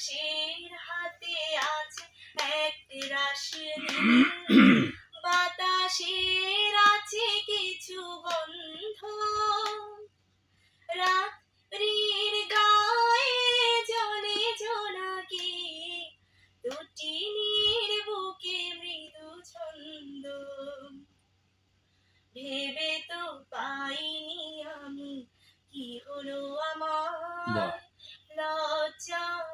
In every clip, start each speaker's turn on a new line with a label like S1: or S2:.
S1: আকাশের হাতে আছে এক রাশি। বাতাসের আছে কিছু গন্ধ। রাত্রির গায়ে জলে জোনাকি দুটি নীর বুকে মৃদু ছন্দ। ভেবে তো পাইনি আমি কি হলো আমার লজ্জা।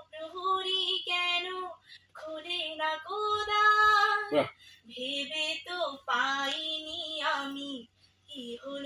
S1: ভেবে তো পাইনি আমি। কি হলো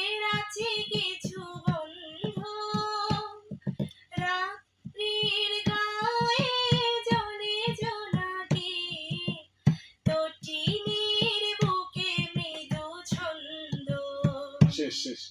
S1: আছে কিছু গন্ধ রাত্রির গায়ে জলে জোনাকি মৃদু ছন্দ।
S2: শেষ।